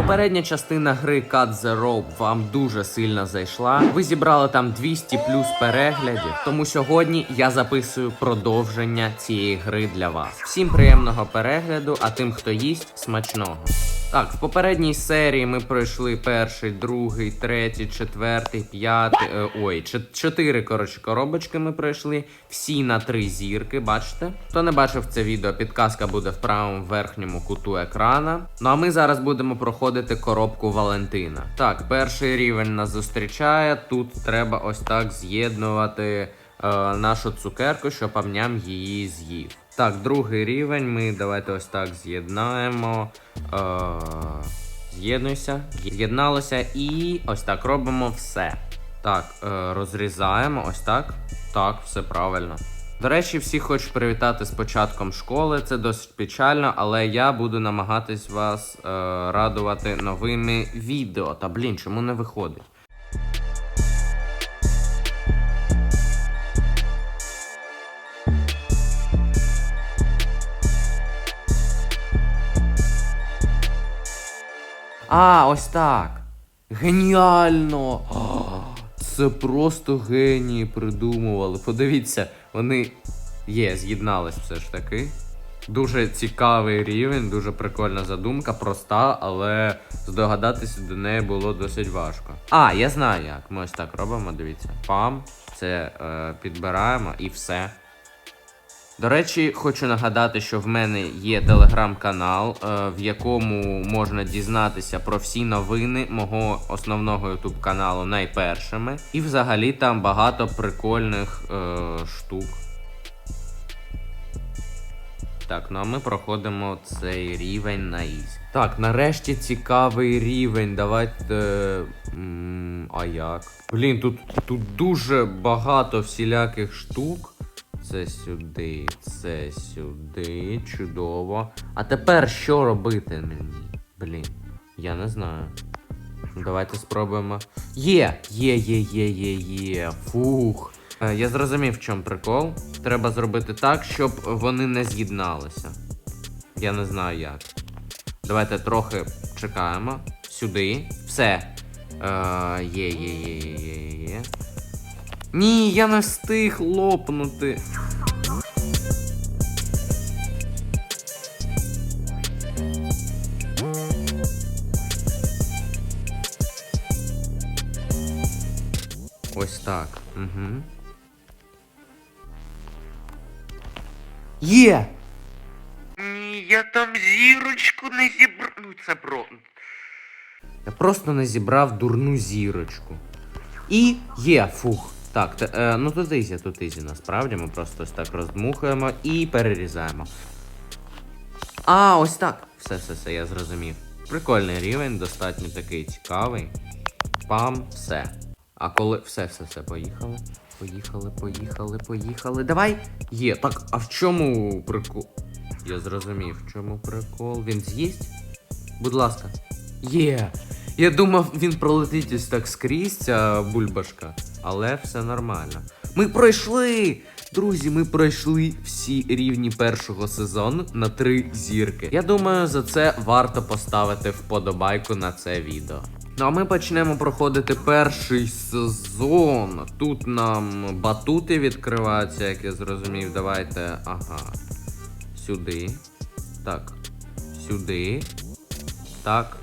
Попередня частина гри Cut the Rope вам дуже сильно зайшла. Ви зібрали там 200 плюс переглядів. Тому сьогодні я записую продовження цієї гри для вас. Всім приємного перегляду, а тим, хто їсть, смачного. Так, в попередній серії ми пройшли перший, другий, третій, четвертий, п'ятий. Е, ой, чот- чотири коротше коробочки ми пройшли. Всі на три зірки, бачите? Хто не бачив це відео, підказка буде в правому верхньому куту екрана. Ну а ми зараз будемо проходити коробку Валентина. Так, перший рівень нас зустрічає. Тут треба ось так з'єднувати е, нашу цукерку, щоб амням її з'їв. Так, другий рівень. Ми давайте ось так з'єднаємо. Е, з'єднуйся. З'єдналося і ось так робимо все. Так, е, розрізаємо, ось так. Так, все правильно. До речі, всіх хочу привітати з початком школи. Це досить печально, але я буду намагатись вас е, радувати новими відео. Та блін, чому не виходить? А, ось так. Геніально! Це просто генії придумували. Подивіться, вони є, з'єднались все ж таки. Дуже цікавий рівень, дуже прикольна задумка, проста, але здогадатися до неї було досить важко. А, я знаю як. Ми ось так робимо, дивіться. Пам, це е, підбираємо і все. До речі, хочу нагадати, що в мене є телеграм-канал, е, в якому можна дізнатися про всі новини мого основного ютуб каналу найпершими. І взагалі там багато прикольних е, штук. Так, ну а ми проходимо цей рівень на ізі. Так, нарешті цікавий рівень. Давайте. м, а як? Блін, тут, тут дуже багато всіляких штук. Це сюди, це сюди, чудово. А тепер що робити мені? Блін, я не знаю. Давайте спробуємо. Є! Є, є, є, є, є. Фух. Е, Я зрозумів, в чому прикол. Треба зробити так, щоб вони не з'єдналися. Я не знаю як. Давайте трохи чекаємо. Сюди. Все. Е, є, є, є, є, є, є. Ні, я не встиг лопнути. Ось так. Угу. Є! Ні, я там зірочку не зібрав. Ну це про. Я просто не зібрав дурну зірочку. І є, фух. Так, те, е, ну тут ізі, тут ізі, насправді. Ми просто ось так роздмухуємо і перерізаємо. А, ось так. Все, все, все, я зрозумів. Прикольний рівень, достатньо такий цікавий. Пам, все. А коли. Все, все, все, поїхали. Поїхали, поїхали, поїхали. Давай. Є. Так, а в чому прикол? Я зрозумів, в чому прикол. Він з'їсть? Будь ласка. Є. Я думав, він пролетить ось так скрізь, ця бульбашка, але все нормально. Ми пройшли! Друзі, ми пройшли всі рівні першого сезону на три зірки. Я думаю, за це варто поставити вподобайку на це відео. Ну а ми почнемо проходити перший сезон. Тут нам батути відкриваються, як я зрозумів. Давайте. Ага. Сюди. Так. Сюди. Так.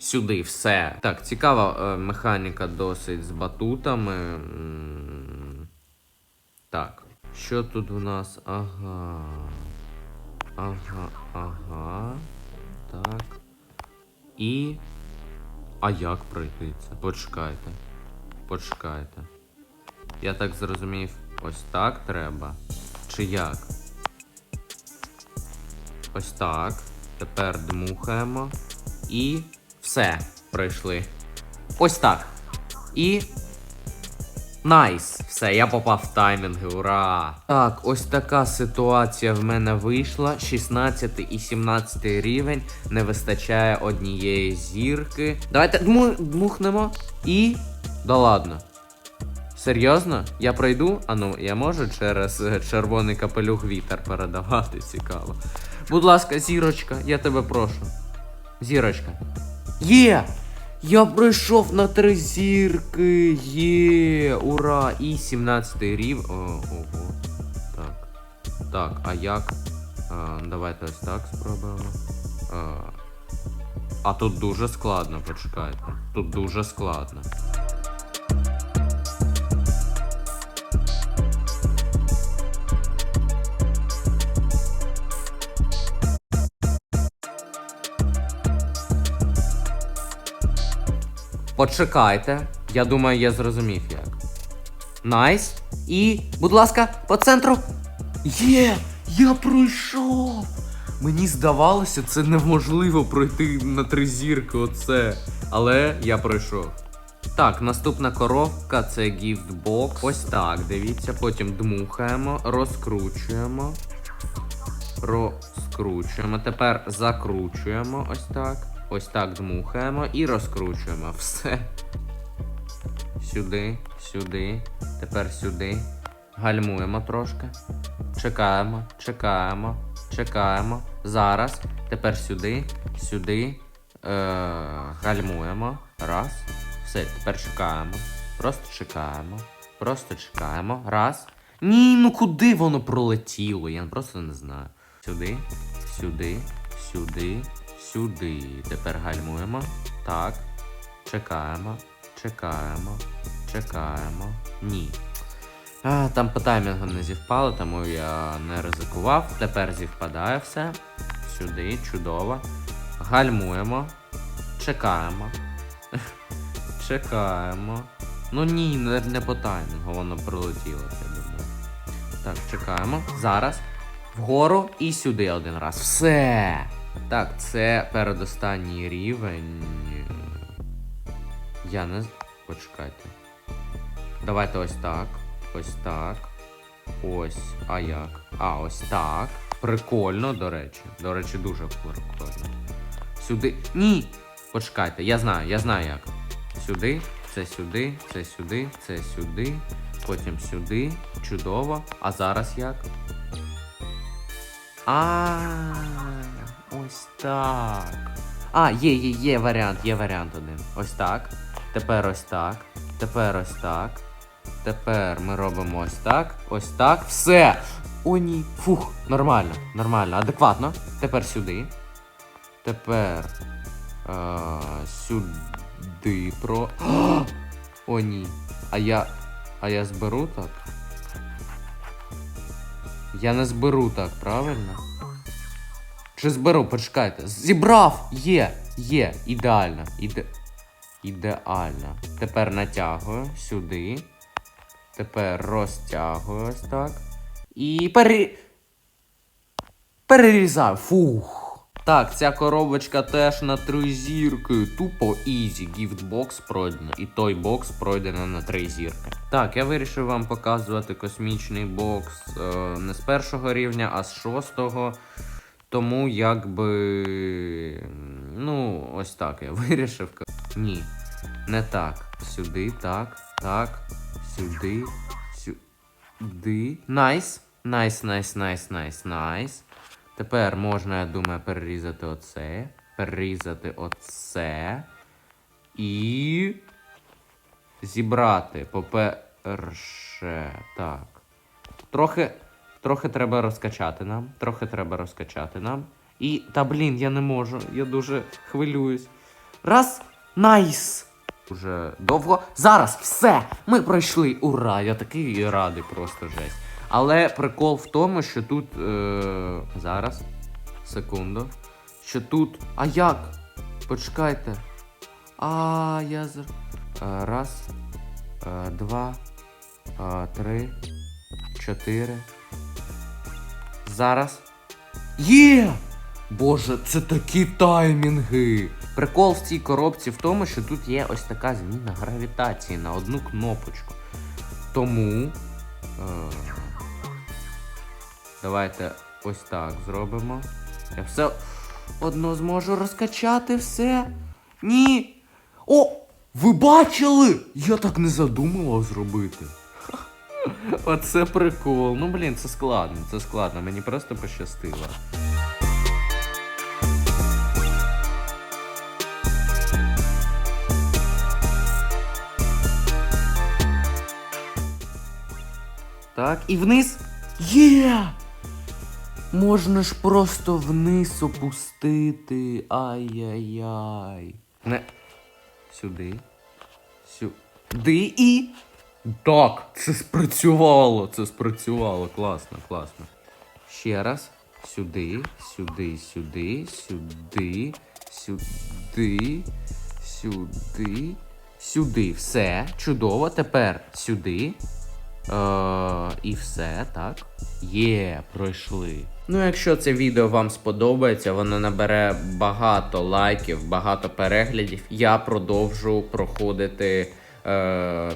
Сюди, все. Так, цікава е, механіка досить з батутами. Так. Що тут у нас? Ага. Ага, ага. Так. І. А як пройти? Почекайте. Почекайте. Я так зрозумів, ось так треба. Чи як? Ось так. Тепер дмухаємо. І все, пройшли. Ось так. І. Найс! Все, я попав в таймінги, ура! Так, ось така ситуація в мене вийшла. 16 і 17 рівень. Не вистачає однієї зірки. Давайте дму... дмухнемо. І. Да ладно. Серйозно? Я пройду? А ну, я можу через е, червоний капелюх вітер передавати, цікаво. Будь ласка, зірочка, я тебе прошу. Зірочка. Є! Я пройшов на три зірки! Є! Ура! І 17 рів. О, ого. Так. Так, а як? А, давайте ось так спробуємо. А, а тут дуже складно, почекайте. Тут дуже складно. Почекайте. Я думаю, я зрозумів як. Найс. І, будь ласка, по центру. Є! Я пройшов! Мені здавалося, це неможливо пройти на три зірки оце. Але я пройшов. Так, наступна коробка це гіфтбокс. Ось так, дивіться. Потім дмухаємо, розкручуємо. Розкручуємо. Тепер закручуємо ось так. Ось так дмухаємо і розкручуємо. Все. Сюди, сюди, тепер сюди. Гальмуємо трошки. Чекаємо, чекаємо, чекаємо. Зараз. Тепер сюди, сюди. Е, гальмуємо. Раз. Все, тепер чекаємо. Просто чекаємо. Просто чекаємо. Раз. Ні, ну куди воно пролетіло? Я просто не знаю. Сюди, сюди, сюди, сюди. Тепер гальмуємо. Так. Чекаємо. Чекаємо. Чекаємо. Ні. А, там по таймінгу не зівпало, тому я не ризикував. Тепер зівпадає все. Сюди, чудово. Гальмуємо. Чекаємо. Чекаємо. Ну ні, не, не по таймінгу, воно пролетіло, я думаю. Так, чекаємо. Зараз. Вгору і сюди один раз. Все. Так, це передостанній рівень. Я не. Почекайте. Давайте ось так. Ось так. Ось. А як? А, ось так. Прикольно, до речі. До речі, дуже прикольно. Сюди. Ні! Почекайте, я знаю, я знаю як. Сюди, це сюди, це сюди, це сюди, потім сюди. Чудово. А зараз як? А, ось так. А, є, є, є варіант, є варіант один. Ось так. Тепер ось так. Тепер ось так. Тепер ми робимо ось так. Ось так. Все. О, ні. Фух, нормально, нормально, адекватно. Тепер сюди. Тепер. Е, сюди про. О, ні. А я. А я зберу так? Я не зберу так, правильно? Чи зберу, почекайте. Зібрав! Є! Є! Ідеально. Іде... Ідеально. Тепер натягую сюди. Тепер розтягую ось так. І пере... Перерізаю. Фух. Так, ця коробочка теж на три зірки. Тупо ізі. Гіфтбокс пройдено. І той бокс пройдено на три зірки. Так, я вирішив вам показувати космічний бокс е, не з першого рівня, а з шостого. Тому якби. Ну, ось так я вирішив. Ні. Не так. Сюди, так, так, сюди, сюди. Найс. Найс, найс, найс, найс, найс. Тепер можна, я думаю, перерізати оце. Перерізати оце. І. Зібрати. По-перше. Так. Трохи. Трохи треба розкачати нам. Трохи треба розкачати нам. І. Та блін, я не можу. Я дуже хвилююсь. Раз. Найс! Уже довго. Зараз все! Ми пройшли! Ура! Я такий радий, просто жесть. Але прикол в тому, що тут. Е... Зараз. Секунду. Що тут. А як? Почекайте. А, я з. Е, Раз. е, Два. е, Три. Чотири. Зараз. Є! Боже, це такі таймінги. Прикол в цій коробці в тому, що тут є ось така зміна гравітації на одну кнопочку. Тому. Е, давайте ось так зробимо. Я все одно зможу розкачати все. Ні. О! Ви бачили? Я так не задумував зробити. Оце прикол. Ну блін, це складно, це складно. Мені просто пощастило. Так, і вниз. Є! Можна ж просто вниз опустити. Ай-яй-яй. Не. Сюди. Сюди і. Так, це спрацювало, це спрацювало. Класно, класно. Ще раз. Сюди, сюди, сюди, сюди, сюди, сюди, сюди. Все. Чудово. Тепер сюди. Е, і все, так. Є, пройшли. Ну, якщо це відео вам сподобається, воно набере багато лайків, багато переглядів. Я продовжу проходити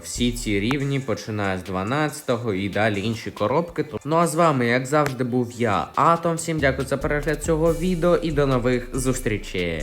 всі ці рівні, починає з 12-го і далі інші коробки. Ну а з вами, як завжди, був я, Атом. Всім дякую за перегляд цього відео і до нових зустрічей.